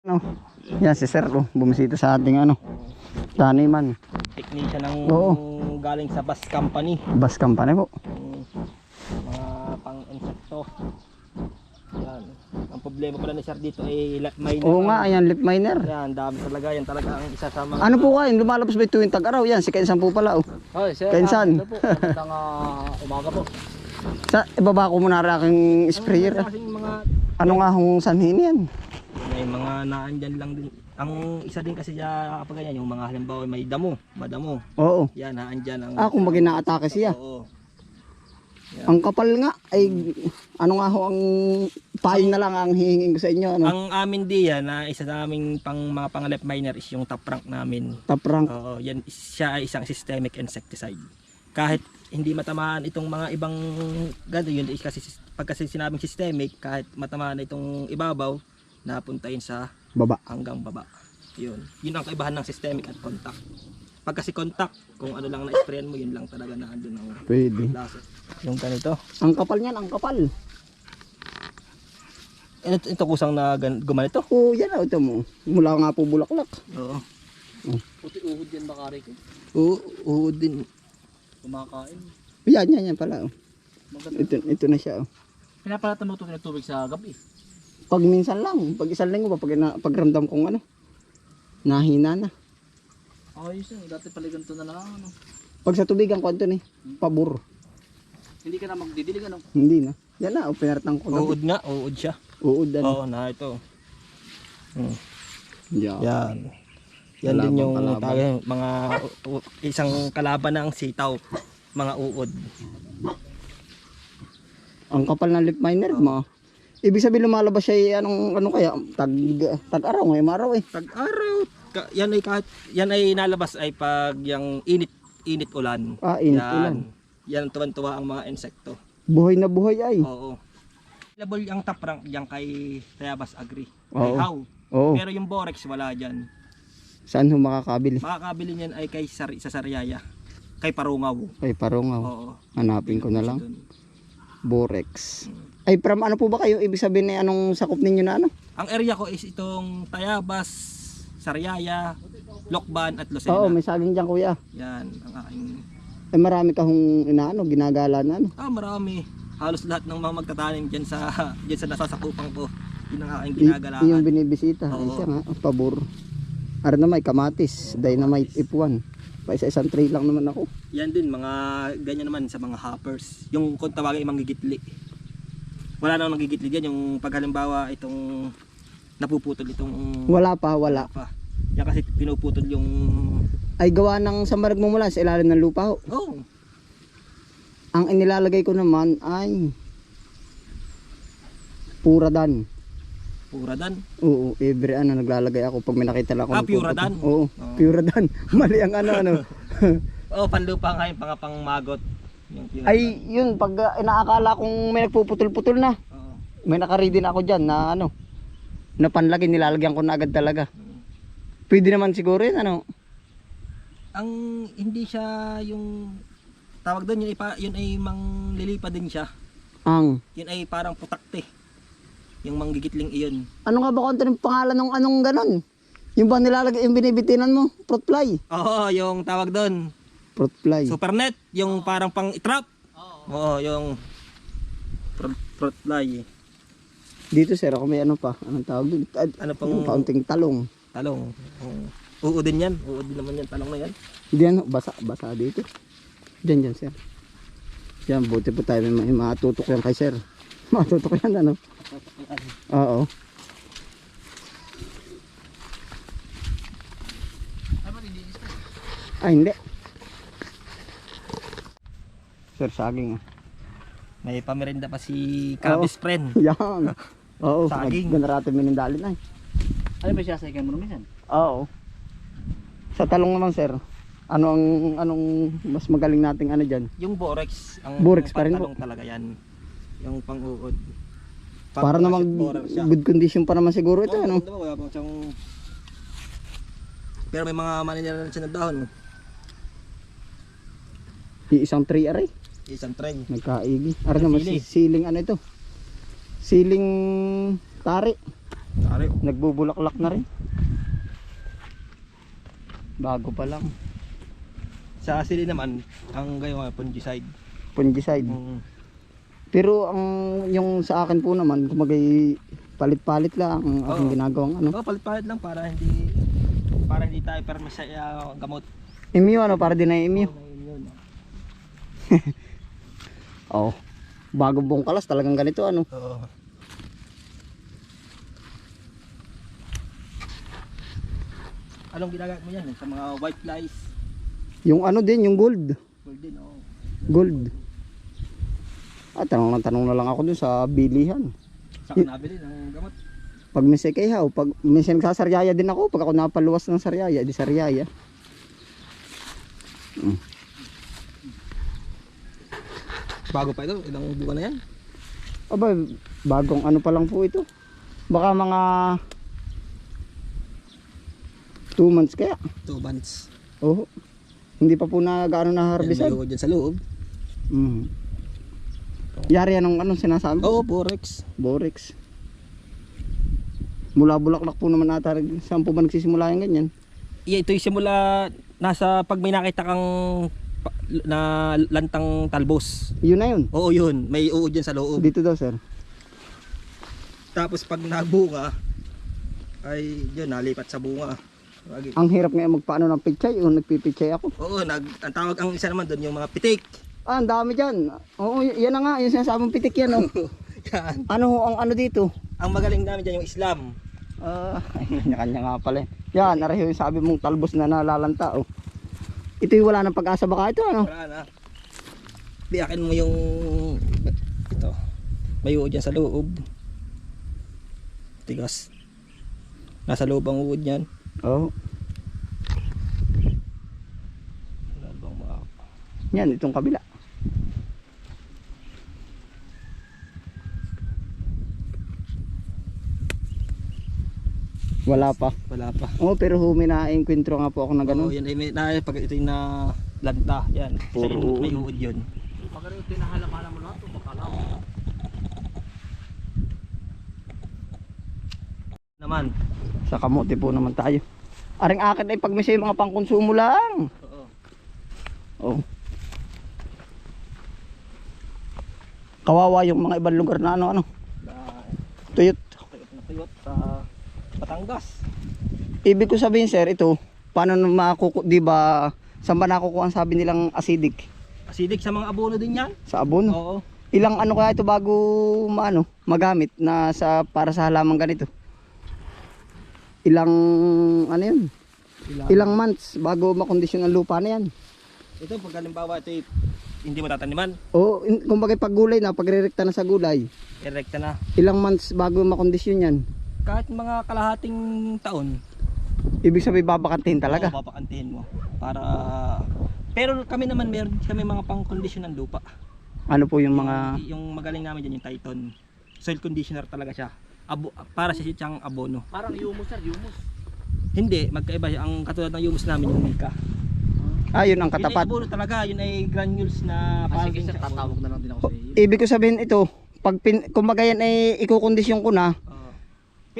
Ano? Yan si Sir, oh, bumisita sa ating ano, taniman. Technician ng Oo. galing sa bus company. Bus company po. Yung mga pang-insekto. Yan. Ang problema pala ni Sir dito ay left miner. Oo nga, ayan, lip miner. Yan, dami talaga. Yan talaga ang isa sa mga... Ano po kayo? Lumalabas ba yung tuwing tag-araw? Yan, si Kainsan po pala. Oh. Ay, sir. Kainsan. Ah, ito po. Magandang ah, umaga po. Sa, ibaba ko muna rin aking sprayer. Kasing mga... Ano nga hong sanhin yan? May mga naandyan lang din. Ang isa din kasi siya kapag ganyan, yung mga halimbawa may damo, madamo. Oo. Yan, naandyan ang... Ah, kung bagay na-atake siya. Oo. Ang kapal nga, ay ano nga ho ang payo na lang ang hihingin ko sa inyo. Ano? Ang amin diyan na isa sa aming pang mga pang left miner is yung top rank namin. Top rank. Oo, yan siya ay isang systemic insecticide. Kahit hindi matamaan itong mga ibang ganito yun is kasi pag kasi sinabing systemic kahit matamaan itong ibabaw napunta yun sa Baba. hanggang baba. Yun. Yun ang kaibahan ng systemic at contact. Pag kasi contact, kung ano lang na-sprayan mo, yun lang talaga na andun ang Pwede. lasa. Yung ganito. Ang kapal niyan, ang kapal. Ito, ito kusang na gan- gumanito. Oo, yan oh, ito mo. Mula nga po bulaklak. Oo. Puti uhod yan bakari ko. Oo, oo din. Kumakain. Yan, yan, yan pala. Oh. Maganda. Ito, ito na siya. Oh. Pinapalatan mo ito ng tubig sa gabi. Pag minsan lang, pag isang linggo pa, pag na, pagramdam kong ano, nahina na. Ayos yun. Dati pala ganito na lang. Ano. Pag sa tubigan ko, ito ni, pabor. Hindi ka na magdidilig ano. Hindi na. Yan na, pinartang ko. Uod nga, uod siya. Uod ano. Oo, na ito. Hmm. Yeah. Yan. Yan Kalaban, din yung kalaban. yung mga isang kalaban ng sitaw, mga uod. Ang kapal ng lip miner mo. Ibig sabihin lumalabas siya eh, anong ano kaya tag tag araw ngayong araw eh. Pag araw, ka- yan ay kahit yan ay nalabas ay pag yung init init ulan. Ah, init yan. ulan. Yan tuwan-tuwa ang mga insekto. Buhay na buhay ay. Oo. Available yung top rank diyan kay Tayabas Agri. Kay Oo. How. Oo. Pero yung Borex wala diyan. Saan ho makakabili? Makakabili niyan ay kay Sar sa Sariaya. Kay Parungaw. Ay parongaw. Oo. Hanapin ko na lang. Borex. Ay from ano po ba kayo? Ibig sabihin eh anong sakop ninyo na ano? Ang area ko is itong Tayabas, Sariaya, Lokban at Lucena. Oo, may saging diyan kuya. Yan ang aking Ay marami ka hong inaano, ginagala na ano. Ah, marami. Halos lahat ng mga magtatanim diyan sa diyan sa nasasakupan ko. Yun ang aking Y- ginagalaan. yung binibisita. Ay Oo. siya nga, pabor. Ara na may kamatis, dynamite ipuan. Pa isa isang tray lang naman ako. Yan din mga ganyan naman sa mga hoppers. Yung kung tawagin yung manggigitli. Wala nang nanggigitli diyan yung pag halimbawa itong napuputol itong Wala pa, wala. pa. Yan kasi pinuputol yung Ay gawa ng samarag mo mula sa ilalim ng lupa ho. oh, Ang inilalagay ko naman ay pura dan. pura dan. Oo, every ano naglalagay ako pag may nakita lang ako. Ah, ng pura puputo. dan? Oo, Oo. pura dan. Mali ang ano ano. Oh, panlupa nga yung pang pangmagot. Yung pura ay, yun pag uh, inaakala kong may nagpuputol-putol na. Oo. May nakaready na ako diyan na ano. Na panlagay nilalagyan ko na agad talaga. Pwede naman siguro yun ano. Ang hindi siya yung tawag doon yun ay, pa, yun ay manglilipa din siya. Ang Yun ay parang putakte. Yung manggigitling iyon. ano nga ba konti ng pangalan ng anong ganon? Yung ba nilalagay yung binibitinan mo? Fruit fly. Oo, yung tawag doon. Fruit fly. Supernet, yung parang pang trap. Oo, yung fruit, fruit fly. Dito sir, ako may ano pa. Anong tawag doon? Ad- Ano pang Yung kaunting talong. talong. Oo. Din yan. Oo din naman yan. Talong na yan. Diyan, basa, basa dito. Diyan, diyan, sir. Yan, buti po tayo may, may matutok yan kay sir. Matutok yan, ano? Oo. Ay, hindi. Sir, saging. ah. May pamerinda pa si Kabis friend. Yan. Oo, Saging. Ganarate minindalin ay. Ano ba siya sa ikan mo naman yan? Oo. Sa talong naman, sir. Ano ang anong mas magaling nating ano diyan? Yung Borex. Ang Borex pa rin po. pangtalong talaga yan. Yung pang-uod. Para namang Borex siya. good condition pa naman siguro ito, Oo, ano? diba, wala pang siyang... Pero may mga maninira na siya ng dahon. Iisang tree aray. Isang tray. Nagkaigi. Ara naman si Sili. siling ano ito? Siling tari. Tari. Nagbubulaklak na rin. Bago pa lang. Sa sili naman, ang gayon nga fungicide. Fungicide. Mm. Pero ang yung sa akin po naman, kumagay palit-palit lang ang aking Oo. ginagawang ano. Oh, palit-palit lang para hindi para hindi tayo permis sa uh, gamot. Imyo ano, para din ay imyo. Na Oo. Bago buong kalas talagang ganito ano. Oo. Anong ginagamit mo yan eh, sa mga white flies? Yung ano din, yung gold. Gold din, oh. Gold. Ah, tanong lang tanong na lang ako dun sa bilihan. Saan ka nabili ng gamot? Pag minsan kay Haw, pag minsan sasaryaya din ako, pag ako napaluwas ng saryaya, di saryaya. Bago pa ito, ilang buwan na yan? Aba, bagong ano pa lang po ito. Baka mga 2 months kaya. Two months. Oo. Hindi pa po na gaano na Yan, harvested. may sa loob. Mm. Yari yan ang anong sinasabi? Oo, Borex. Borex. Mula bulaklak po naman ata. Saan po ba nagsisimula yung ganyan? Yeah, ito yung simula nasa pag may nakita kang na lantang talbos. Yun na yun. Oo, yun. May uod dyan sa loob. Dito daw sir. Tapos pag nabunga, ay yun, nalipat sa bunga. Lagi. Ang hirap ngayon magpaano ng pichay. O nagpipichay ako. Oo, nag, ang tawag ang isa naman doon, yung mga pitik. Ah, ang dami dyan. Oo, yan na nga. Yung sinasabing pitik yan. Oh. Yan. ano ang ano dito? Ang magaling namin dyan yung Islam. Ah, kanya-kanya nga pala. Yan, narahiyo yung sabi mong talbos na nalalanta. Oh. Ito yung wala ng pag-asa baka ito ano? Wala na. Biyakin mo yung ito. May uod dyan sa loob. Tigas. Nasa loob ang uod yan. Oo. Oh. Yan, itong kabila. Wala pa. Wala pa. Oo, pero huminaenkwentro nga po ako na Oo, ganun. yan ay may, na, pag ito yung na lanta, yan. Puro yun, may uod. uod yun. Pag rin tinahala-hala mo lahat, bakala mo. Naman. Sa kamote po naman tayo. Aring akin ay pag may sa'yo mga pangkonsumo lang. Oo. Oo. Kawawa yung mga ibang lugar na ano ano. Na, Tuyot. tuyot na tuyot sa Batangas. Ibig ko sabihin sir, ito, paano makuku, di ba, saan ba nakukuha ang sabi nilang acidic? Acidic sa mga abono din yan. Sa abono. Oo. Ilang ano kaya ito bago maano, magamit na sa para sa halaman ganito? Ilang ano yun? Ilang, Ilang months bago makondisyon ang lupa na yan? Ito, pag halimbawa ito hindi mo tataniman, O in- kumbaga pag gulay na, pagrerekta na sa gulay, erekta na. ilang months bago makondisyon yan? Kahit mga kalahating taon, Ibig sabihin babakantihin talaga. Oo, papakantihin mo. Para pero kami naman meron kami mga pang-condition ng lupa. Ano po yung mga yung magaling namin diyan yung Titan. Soil conditioner talaga siya. Abo, para sa siyang abono. Parang humus sir, humus. Hindi, magkaiba siya. Ang katulad ng humus namin yung Mika. Ah, yun ang Yun ay katapat. abono talaga, yun ay granules na Ah, parang sige sir, tatawag na lang din ako sa iyo. Ibig ko sabihin ito, pag pin, kumbaga yan ay ikukondisyon ko na.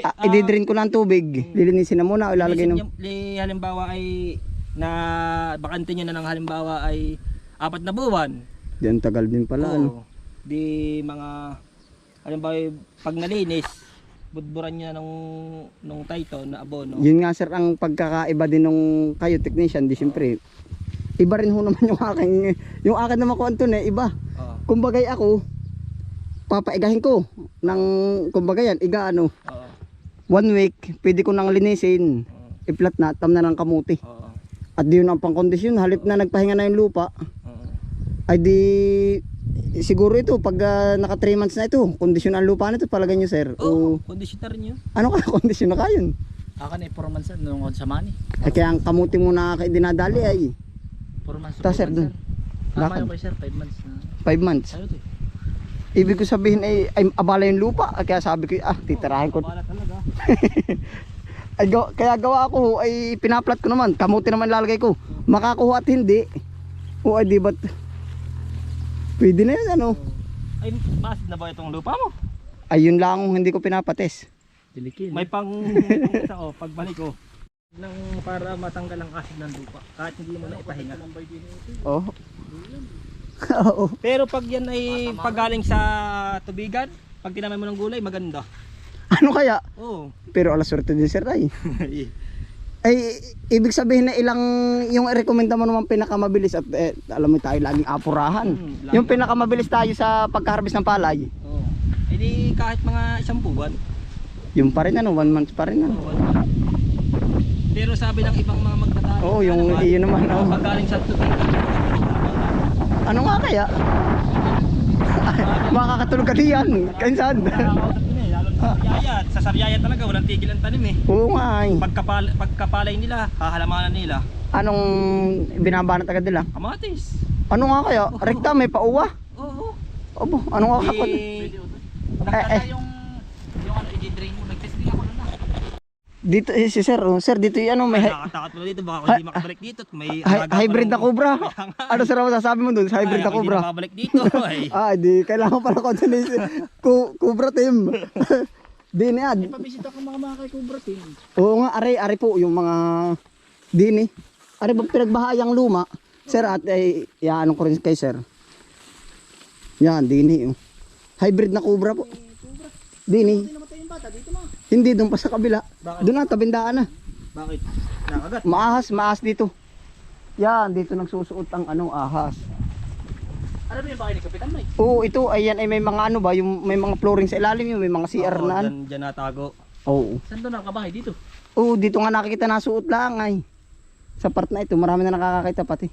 Ah, Ah, ididrain ko na ang tubig, lilinisin na muna o ilalagay Minsan ng yung- li- halimbawa ay na bakante nyo na ng halimbawa ay apat na buwan. Diyan tagal din pala ano. Oo. Di mga halimbawa pag nalinis, budburan niya nung nung Titan na abono. Yun nga sir ang pagkakaiba din nung kayo technician, di siyempre. Iba rin ho naman yung aking yung akin naman ko Anton eh, iba. Oo. Kumbagay ako papaigahin ko ng kumbaga yan, iga ano. One week, pwede ko nang linisin. Oo. I-flat na, tam na ng kamuti. Oo. At di yun ang pangkondisyon, halip na nagpahinga na yung lupa, Oo. ay di siguro ito pag ah, naka 3 months na ito, kondisyon ang lupa nito palagay nyo sir. Oo, O conditioner niyo. ano ka kondisyon na kayon? Akan ay 4 months sir, nung sa mani. Ay kaya ang kamuti mo na dinadali ay 4 months. Ta, sir, dun. Tama yun kay sir, 5 months na. 5 months. Eh. Ibig ko sabihin ay, ay abala yung lupa. Ay, Kaya sabi ko, ah, titirahin ko. Wala talaga. Ay, gawa- kaya gawa ako, ay pinaplat ko naman. Kamuti naman lalagay ko. Makakuha at hindi. O ay di ba't pwede na yun ano. Ay, masid na ba itong lupa mo? Ayun lang ang hindi ko pinapates. Dilikil. May pang, isa oh, pagbalik ko. Nang para matanggal ang acid ng lupa. Kahit hindi mo na ipahinga. Oh. Oo. Pero pag yan ay pagaling sa tubigan, pag tinamay mo ng gulay, maganda. Ano kaya? Oo. Pero alas swerte din sir ay. Ay, ibig sabihin na ilang yung i-recommenda mo naman pinakamabilis at eh, alam mo tayo laging apurahan. Hmm, lagi- yung pinakamabilis tayo sa pagka-harvest ng palay, Oo. Eh di kahit mga isang buwan. yung pa rin ano, one month pa rin ano. Oo. Pero sabi ng ibang mga magtatalo. Oo, yung iyon naman. oh. Oh. Pag galing sa tubigan, Ano nga kaya? Makakatulog ka diyan. Kansan? Eh, na sa Saryaya. Sa Saryaya talaga, walang tigil ang tanim eh. Oo nga ay. Pagkapal, pagkapalay nila, hahalamanan nila. Anong binabanat agad nila? Kamatis. Ano nga kaya? Rekta may pauwa. Oo. Obo, ano nga kapag? Eh, eh. yung yung ano i-drain mo. Nag-testing ako na na. Dito eh, si sir, oh, sir dito yung ano may hy- Nakakatakot mo dito, baka Hi- hindi makabalik dito. at May alaga pa hybrid ng- na cobra. Kaya nga. Ano sir ang masasabi mo dun sa hybrid Ay, na cobra? Hindi makabalik dito. Ay. Ah, di kailangan pala coordination. Ku Cobra team. di na yan. Pabisita ko mga mga kay Cobra team. Oo nga, are, are po yung mga dini. Are ba pinagbahayang luma? Sir, at ay yaano ko rin kay sir. Yan, dini. Oh. Hybrid na cobra po. Dini. Namatay yung bata dito na. Hindi doon pa sa kabila. Bakit? Doon na tabindaan na. Bakit? Nakagat. Maahas, maahas dito. Yan, dito nagsusuot ang ano ahas. Ano ba yung bakay ni Kapitan Mike? Oo, ito ayan ay may mga ano ba, yung may mga flooring sa ilalim yung may mga CR Oo, na. ano. Dyan, dyan natago. Oo. Saan doon nakabahay dito? Oo, dito nga nakikita na suot lang ay. Sa part na ito, marami na nakakakita pati.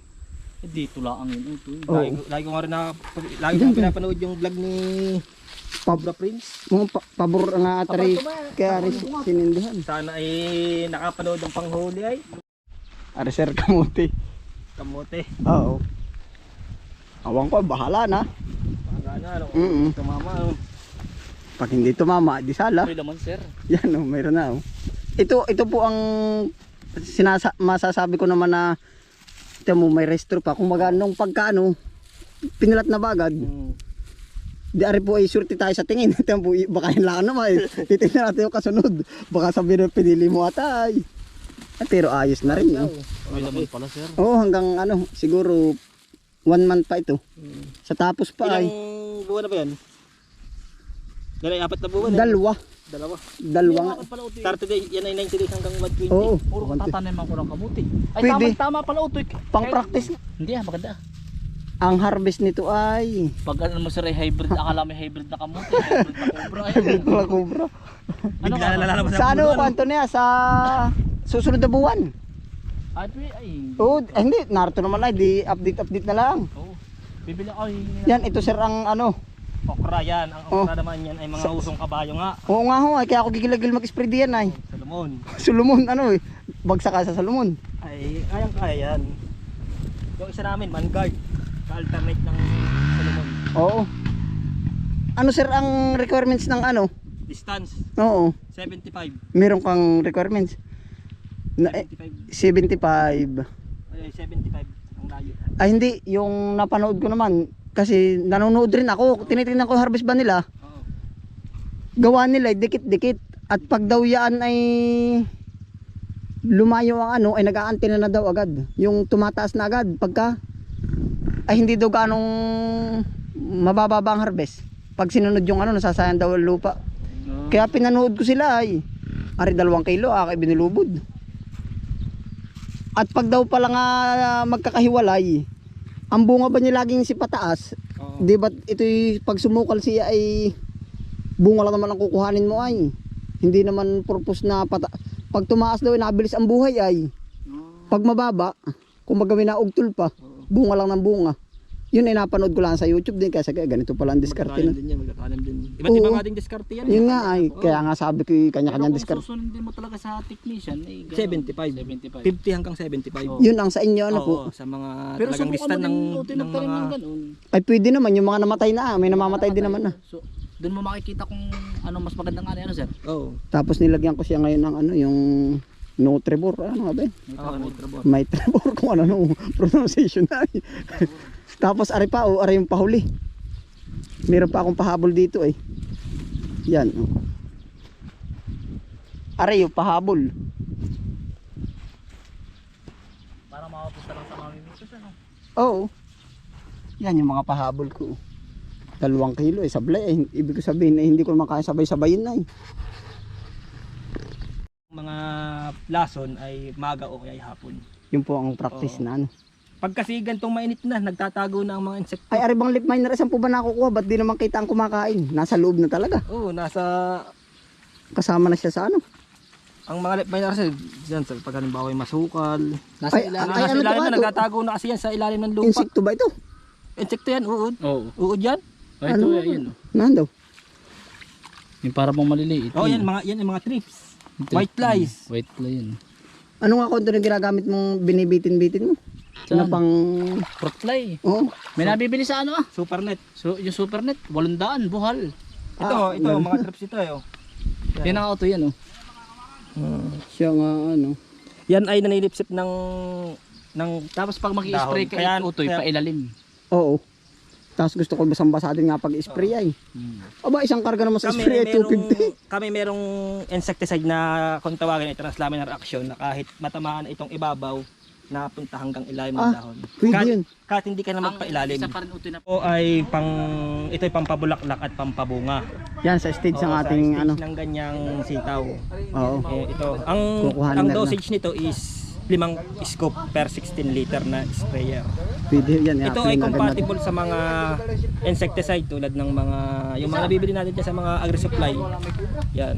Eh, dito lang ang yun. Ito. Oo. Lagi, ko- lagi ko nga rin na, lagi ko nga pinapanood yung vlog ni Pablo Prince. Mga pa- pabor nga atari kaya rin sinindihan. Sana ay nakapanood ng panghuli ay Ari sir kamuti. kamote. Oo. Awang ko, bahala na. Baka na, ano, Mm-mm. tumama. Ano. Pag hindi tumama, di sala. May laman sir. Yan oh, mayroon na oh. Ito, ito po ang sinasa masasabi ko naman na ito mo may restro pa. Kung maga nung pagkaano, pinilat na bagad. Mm. Di ari po ay surti tayo sa tingin. Ito po, baka yung laan naman eh. Titignan natin yung kasunod. Baka sabihin na pinili mo atay. Eh, pero ayos na rin yun. May laman pala sir. Oo, hanggang ano, siguro one month pa ito. Sa tapos pa Ilang ay buwan na ba yan? Yan ay apat na buwan eh. dalawa. Dalawa. Dalawa nga. pala utoy. 30 days, yan ay 90 days hanggang 120. Oo. Puro tatanaman ko ng kamuti. Ay Pwede. tama tama pala utoy. Pang practice. Hindi ah, maganda. Ang harvest nito ay Pag ano mo sir ay hybrid, akala may hybrid na kamuti, hybrid na cobra. Ayun. mga kubra. Ano Bigla na lalabas Sa ano, kwanto niya? Sa susunod na buwan. Ay, pi- ay. Oo, eh, hindi. Narito naman ay. Di update-update na lang. Oo. Bibili ako. Yan, ito sir ang ano. Okra yan. Ang Oh. okra naman yan ay mga usong kabayo nga. Oo nga ho, ay, kaya ako gigilagil mag-spray diyan ay. Salomon. Solomon, ano eh. Bagsak ka sa Solomon. Ay, kayang kaya yan. Yung isa namin, Vanguard. Ka-alternate ng Salomon. Oo. Ano sir ang requirements ng ano? Distance, Oo. 75. Meron kang requirements. Na, eh, 75. 75. Ay, 75 ang layo. Ay hindi, yung napanood ko naman. Kasi nanonood rin ako. Tinitingnan ko harvest ba nila. Oo. gawa nila ay dikit-dikit at pag daw yan ay lumayo ang ano ay nag-aantena na daw agad yung tumataas na agad pagka ay hindi daw ganong mabababa ang harvest. Pag sinunod yung ano nasasayang daw ang lupa. Kaya pinanood ko sila ay ari dalawang kilo ako binulubod at pag daw pala nga magkakahiwalay ang bunga ba niya laging si pataas? Oo. Di ba ito'y pag sumukal siya ay bunga lang naman ang kukuhanin mo ay. Hindi naman purpose na pata pag tumaas daw ay nabilis ang buhay ay. Pag mababa, kung magawin na ugtol pa, bunga lang ng bunga. Yun ay napanood ko lang sa YouTube din kasi kaya ganito pala ang diskarte nun. din yan, magkakalim din. Iba't ibang Oo. ating diskarte yan. Yun nga ay, Oo. kaya nga sabi ko yung kanya-kanyang Pero kung diskarte. susundin mo talaga sa technician, eh, ganun. 75. 75. 50 hanggang 75. Oo. Yun ang sa inyo ano po. Oo, sa mga Pero talagang subukan lista mo ng, din ng mga... ng ganun. Ay pwede naman yung mga namatay na, may namamatay din naman na. So, doon mo makikita kung ano mas magandang ano, ano sir. Oo. Tapos nilagyan ko siya ngayon ng ano yung Nutribor, ano nga ba? Oo, may trabor. May tribor kung ano nung pronunciation na. Tapos ari pa, oh, ari yung pahuli. Meron pa akong pahabol dito eh. Yan. Oh. Aray, yung pahabol. Para makapunta lang sa mamimitos ano. Oo. Yan yung mga pahabol ko. Dalawang kilo eh, sablay. Eh. Ibig ko sabihin eh, hindi ko naman kaya sabay-sabayin na eh. Mga lason ay maga o kaya ay hapon. Yun po ang practice Oo. na ano. Pag kasi gantong mainit na, nagtatago na ang mga insekto. Ay, aribang lip miner, saan po ba nakukuha? Ba't di naman kita ang kumakain? Nasa loob na talaga. Oo, nasa Kasama na siya sa ano. ang mga lip miner kasi diyan sa pag halimbawa ay masukal. Nasa Ay, ilalim. ay, nasa ano to ilalim na to? nagtatago na kasi yan sa ilalim ng lupa. Insekto ba ito? Insekto yan, uod. Oo. Uod yan. Ay, Ano? ito yan. Nando? Yung para bang maliliit. Oh, yan mga yan yung mga trips. White flies. White fly yan. Ano nga konto na ginagamit mong binibitin-bitin mo? Na Saan? pang... Fruit fly. Oo. May nabibili sa ano ah. Super net. So, yung super net, walundaan, buhal. Ito, Ah, ito well. mga trips ito, yo. Yan ang auto yan oh. Siya nga ano. Yan ay nanilipsip ng ng Tapos pag mag-i-spray Dahon. ka, Kaya- utoy, kaya- pailalim. Oo. Tapos gusto ko basang-basa din nga pag-spray ay. Hmm. Aba, isang karga naman sa kami spray ay merong, 250. kami merong insecticide na kung tawagin ay translaminar action na kahit matamaan itong ibabaw napunta hanggang ilalim ng Ah, dahon. pwede kahit, yun. kahit hindi ka na magpailalim. Isa pa rin utoy na. Ito ay pang ito ay pampabulaklak at pampabunga. Yan sa stage ng ating sa stage ano. ng ganyang sitaw. Oo. Eh, ito, ang Kukuhanin ang na dosage nito is limang scoop per 16 liter na sprayer. Pwede yan. Ito ay compatible sa mga insecticide tulad ng mga yung mga nabibili natin sa mga agri-supply. Yan.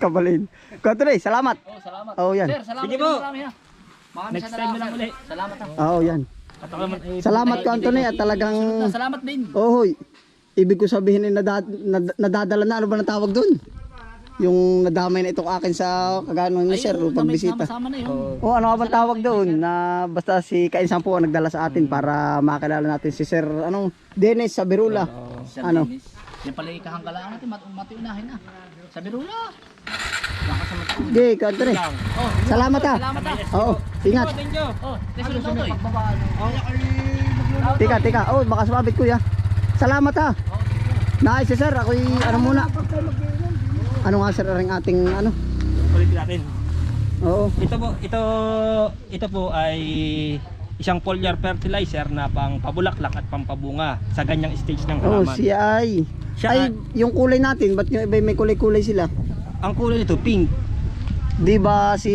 Kabalin. Kanto salamat. Oh, salamat. Oo, yan. Sir, salamat Sige din po. Maraming Next time na lang sir. uli. Salamat. Oo, yan. Ay Salamat ka Anthony at talagang salamat din. Ohoy. Ibig ko sabihin ay nadad, nad, nadadala na ano ba na tawag doon? Yung nadamay na itong akin sa kagano ni sir o pagbisita. O ano nga bang tawag doon na basta si Kainsan po ang nagdala sa atin para makilala natin si Sir anong Dennis sa Birula. Sir Ano? Yan pala ikahanggalaan natin, mat matiunahin na. Sa Birula. Mat- Okay, Anthony. Oh, Salamat ha. salamat ha. Oo, ingat. Oh, na utoy. Tika, tika. Oh, baka sumabit kuya. Salamat ha. Nice si sir, ako'y ano muna. Ano nga sir ang ating ano? Ulit natin. Oo. Ito po, ito ito po ay isang foliar fertilizer na pang pabulaklak at pampabunga sa ganyang stage ng Oh, halaman. siya ay. Siya Ay, yung kulay natin, ba't yung iba may kulay-kulay sila? Ang kulay nito pink. Di ba si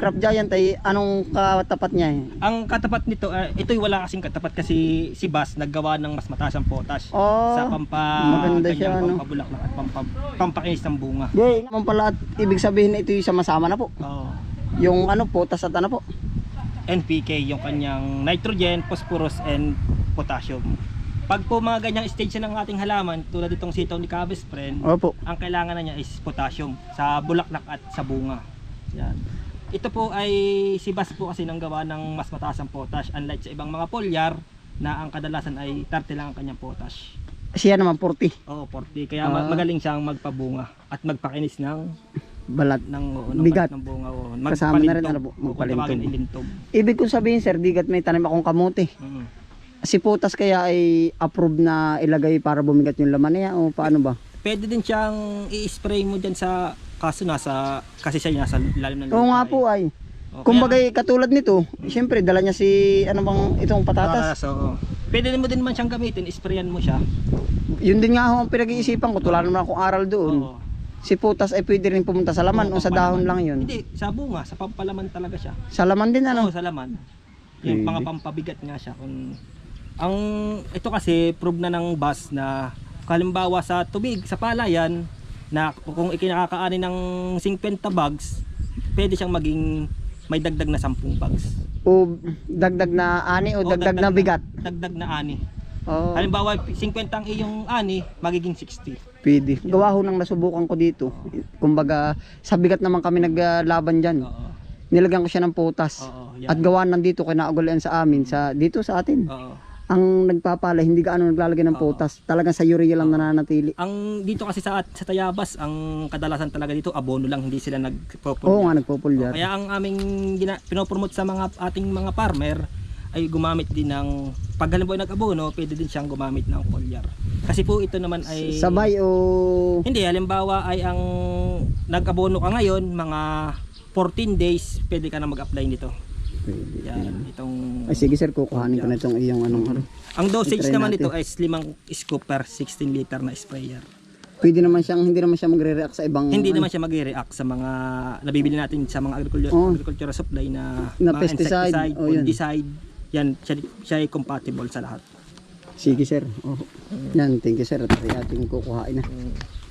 Crop Giant ay anong katapat niya eh? Ang katapat nito, uh, ito'y wala kasing katapat kasi si Bas naggawa ng mas mataas ang potash Oh, sa pampa maganda siya, ano? pampabulaklak at pampa, pampakinis ng bunga. Yay, naman pala at ibig sabihin na ito yung sama-sama na po. Oo. Yung ano, potas at ano po. NPK yung kanyang nitrogen, phosphorus and potassium. Pag po mga ganyang stage ng ating halaman, tulad itong sitaw ni Cabez friend, Opo. ang kailangan na niya is potassium sa bulaklak at sa bunga. Yan. Ito po ay si Bas po kasi nang gawa ng mas mataas ang potash unlike sa ibang mga foliar na ang kadalasan ay 30 lang ang kanyang potash. Siya naman 40. Oo, 40. Kaya Ah. magaling siyang magpabunga at magpakinis ng Balat. ng, oo, ng Bigat. ng bunga. Oo. Kasama na rin, ano po, magpalintog. Ibig kong sabihin sir, digat may tanim akong kamote. Mm. Si potas kaya ay approve na ilagay para bumigat yung laman niya o paano ba? Pwede din siyang i-spray mo dyan sa kaso nasa kasi siya nasa lalim ng Oo nga lupa po eh. ay. Oo, Kumbaga katulad nito, siyempre dala niya si ano bang itong patatas. Patatas, oo. Pwede din mo din man siyang gamitin, sprayan mo siya. Yun din nga ho ang pinag-iisipan ko, wala naman akong aral doon. Oo. Si putas ay pwede rin pumunta sa laman Oo, o sa dahon lang yun. Hindi, sa bunga, sa pampalaman talaga siya. Sa laman din ano. Oo, sa laman. Yung Pwede. mga pampabigat nga siya. Kung, ang ito kasi prove na ng bus na kalimbawa sa tubig, sa palayan, na kung ikinakakaani ng 50 bags, pwede siyang maging may dagdag na 10 bags. O dagdag na ani o O, dagdag na bigat. Dagdag na ani. Oo. Halimbawa, 50 ang iyong ani, magiging 60. Pwede. Gawa ho nang nasubukan ko dito. Kumbaga, sa bigat naman kami naglaban dyan. Oo. Nilagyan ko siya ng putas. Oo, At yan. gawa nandito, kinaugulan sa amin, sa dito sa atin. Oo. Ang nagpapala, hindi gaano naglalagay ng Oo. putas. Talagang sa urea lang nananatili. Ang dito kasi sa sa Tayabas, ang kadalasan talaga dito abono lang, hindi sila nagpo Oo nga, nagpupulyar. Kaya ang aming gina, pinopromote sa mga ating mga farmer ay gumamit din ng pag halimbawa nag-abono, pwede din siyang gumamit ng foliar. Kasi po ito naman ay Sabay o Hindi, halimbawa ay ang nag-abono ka ngayon, mga 14 days, pwede ka na mag-apply nito. Yan, itong Ay sige sir, kukuhanin ko na itong iyong anong ano. ang dosage naman natin. nito ay 5 scoop per 16 liter na sprayer. Pwede naman siyang hindi naman siya magre-react sa ibang Hindi ano, naman siya mag-react sa mga nabibili natin sa mga agriculture, Oh. agricultural supply na, Na mga pesticide. insecticide, Oh, fungicide. Yan, siya, siya ay compatible sa lahat. Sige sir. Oh. Yan, thank you sir. At ating kukuhain na. Mm.